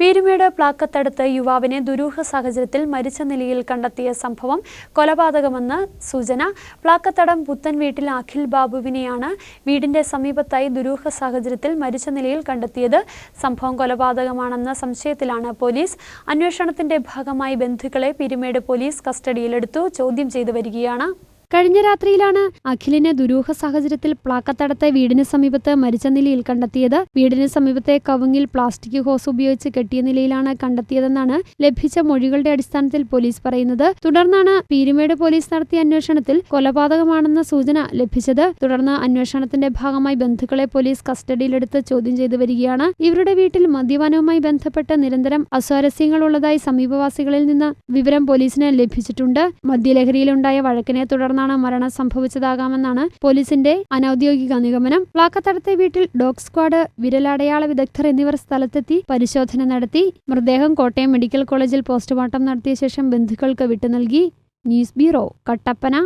പീരുമേട് പ്ലാക്കത്തടുത്ത് യുവാവിനെ ദുരൂഹ സാഹചര്യത്തിൽ മരിച്ച നിലയിൽ കണ്ടെത്തിയ സംഭവം കൊലപാതകമെന്ന് സൂചന. പ്ലാക്കത്തടം പുത്തൻ വീട്ടിൽ അഖിൽ ബാബുവിനെയാണ് വീടിന്റെ സമീപത്തായി ദുരൂഹ സാഹചര്യത്തിൽ മരിച്ച നിലയിൽ കണ്ടെത്തിയത്. സംഭവം കൊലപാതകമാണെന്ന സംശയത്തിലാണ് പോലീസ്. അന്വേഷണത്തിന്റെ ഭാഗമായി ബന്ധുക്കളെ പീരുമേട് പോലീസ് കസ്റ്റഡിയിലെടുത്തു. ചോദ്യം ചെയ്തു വരികയാണ് കഴിഞ്ഞ രാത്രിയിലാണ് അഖിലിനെ ദുരൂഹ സാഹചര്യത്തിൽ പ്ലാക്കത്തടത്തെ വീടിന് സമീപത്ത് മരിച്ച നിലയിൽ കണ്ടെത്തിയത്. വീടിന് സമീപത്തെ കവുങ്ങിൽ പ്ലാസ്റ്റിക് ഹോസ് ഉപയോഗിച്ച് കെട്ടിയ നിലയിലാണ് കണ്ടെത്തിയതെന്നാണ് ലഭിച്ച മൊഴികളുടെ അടിസ്ഥാനത്തിൽ പോലീസ് പറയുന്നത്. തുടർന്നാണ് പീരുമേട് പോലീസ് നടത്തിയ അന്വേഷണത്തിൽ കൊലപാതകമാണെന്ന സൂചന ലഭിച്ചത്. തുടർന്ന് അന്വേഷണത്തിന്റെ ഭാഗമായി ബന്ധുക്കളെ പോലീസ് കസ്റ്റഡിയിലെടുത്ത് ചോദ്യം ചെയ്തു വരികയാണ്. ഇവരുടെ വീട്ടിൽ മദ്യപാനവുമായി ബന്ധപ്പെട്ട് നിരന്തരം അസ്വാരസ്യങ്ങൾ ഉള്ളതായി സമീപവാസികളിൽ നിന്ന് വിവരം പോലീസിന് ലഭിച്ചിട്ടുണ്ട്. മദ്യലഹരിയിലുണ്ടായ വഴക്കിനെ തുടർന്നാണ് മരണം സംഭവിച്ചതാകാമെന്നാണ് പോലീസിന്റെ അനൌദ്യോഗിക നിഗമനം. പ്ലാക്കത്തടത്തെ വീട്ടിൽ ഡോഗ് സ്ക്വാഡ് വിരലടയാള വിദഗ്ധർ എന്നിവർ സ്ഥലത്തെത്തി പരിശോധന നടത്തി. മൃതദേഹം കോട്ടയം മെഡിക്കൽ കോളേജിൽ പോസ്റ്റ്മോർട്ടം നടത്തിയ ശേഷം ബന്ധുക്കൾക്ക് വിട്ടു നൽകി. News bureau Kattappana.